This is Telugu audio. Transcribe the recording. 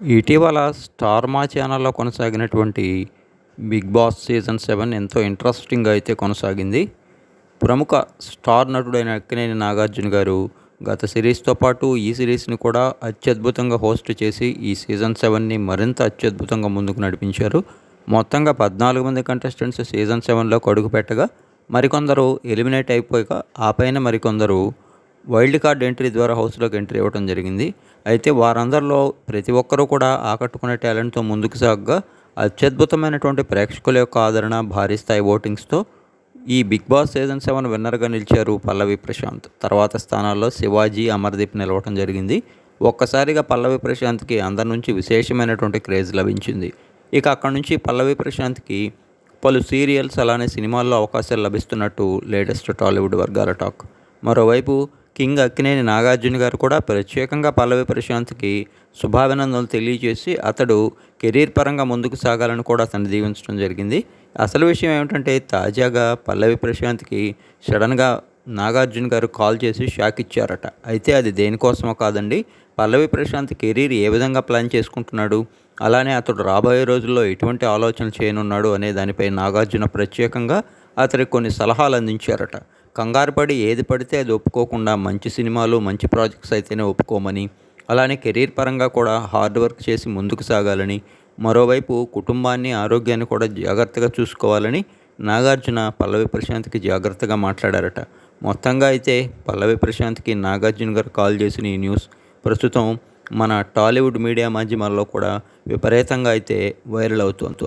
ఇటీవల స్టార్ మా ఛానల్లో కొనసాగినటువంటి బిగ్ బాస్ సీజన్ సెవెన్ ఎంతో ఇంట్రెస్టింగ్గా అయితే కొనసాగింది. ప్రముఖ స్టార్ నటుడైన అక్కినేని నాగార్జున గారు గత సిరీస్తో పాటు ఈ సిరీస్ని కూడా అత్యద్భుతంగా హోస్ట్ చేసి ఈ సీజన్ సెవెన్ని మరింత అత్యద్భుతంగా ముందుకు నడిపించారు. మొత్తంగా పద్నాలుగు మంది కంటెస్టెంట్స్ సీజన్ సెవెన్లో కడుగు పెట్టగా మరికొందరు ఎలిమినేట్ అయిపోయాక ఆ పైన మరికొందరు వైల్డ్ కార్డ్ ఎంట్రీ ద్వారా హౌస్లోకి ఎంట్రీ ఇవ్వడం జరిగింది. అయితే వారందరిలో ప్రతి ఒక్కరూ కూడా ఆకట్టుకునే టాలెంట్తో ముందుకు సాగగా అత్యద్భుతమైనటువంటి ప్రేక్షకుల యొక్క ఆదరణ భారీ స్థాయి ఓటింగ్స్తో ఈ బిగ్ బాస్ సీజన్ సెవెన్ విన్నర్గా నిలిచారు పల్లవి ప్రశాంత్. తర్వాత స్థానాల్లో శివాజీ అమర్దీప్ నిలవటం జరిగింది. ఒక్కసారిగా పల్లవి ప్రశాంత్కి అందరి నుంచి విశేషమైనటువంటి క్రేజ్ లభించింది. ఇక అక్కడి నుంచి పల్లవి ప్రశాంత్కి పలు సీరియల్స్ అలానే సినిమాల్లో అవకాశాలు లభిస్తున్నట్టు లేటెస్ట్ టాలీవుడ్ వర్గాల టాక్. మరోవైపు కింగ్ అక్కినేని నాగార్జున గారు కూడా ప్రత్యేకంగా పల్లవి ప్రశాంత్కి శుభాభినందనలు తెలియజేసి అతడు కెరీర్ పరంగా ముందుకు సాగాలని కూడా అతన్ని దీవించడం జరిగింది. అసలు విషయం ఏమిటంటే తాజాగా పల్లవి ప్రశాంత్కి సడన్గా నాగార్జున గారు కాల్ చేసి షాక్ ఇచ్చారట. అయితే అది దేనికోసమో కాదండి. పల్లవి ప్రశాంత్ కెరీర్ ఏ విధంగా ప్లాన్ చేసుకుంటున్నాడు? అలానే అతడు రాబోయే రోజుల్లో ఎటువంటి ఆలోచనలు చేయనున్నాడు అనే దానిపై నాగార్జున ప్రత్యేకంగా అతనికి కొన్ని సలహాలు అందించారట. కంగారు పడి ఏది పడితే అది ఒప్పుకోకుండా మంచి సినిమాలు మంచి ప్రాజెక్ట్స్ అయితేనే ఒప్పుకోమని అలానే కెరీర్ పరంగా కూడా హార్డ్ వర్క్ చేసి ముందుకు సాగాలని మరోవైపు కుటుంబాన్ని ఆరోగ్యాన్ని కూడా జాగ్రత్తగా చూసుకోవాలని నాగార్జున పల్లవి ప్రశాంత్కి జాగ్రత్తగా మాట్లాడారట. మొత్తంగా అయితే పల్లవి ప్రశాంత్కి నాగార్జున గారు కాల్ చేసిన ఈ న్యూస్ ప్రస్తుతం మన టాలీవుడ్ మీడియా మాధ్యమాల్లో కూడా విపరీతంగా అయితే వైరల్ అవుతుంది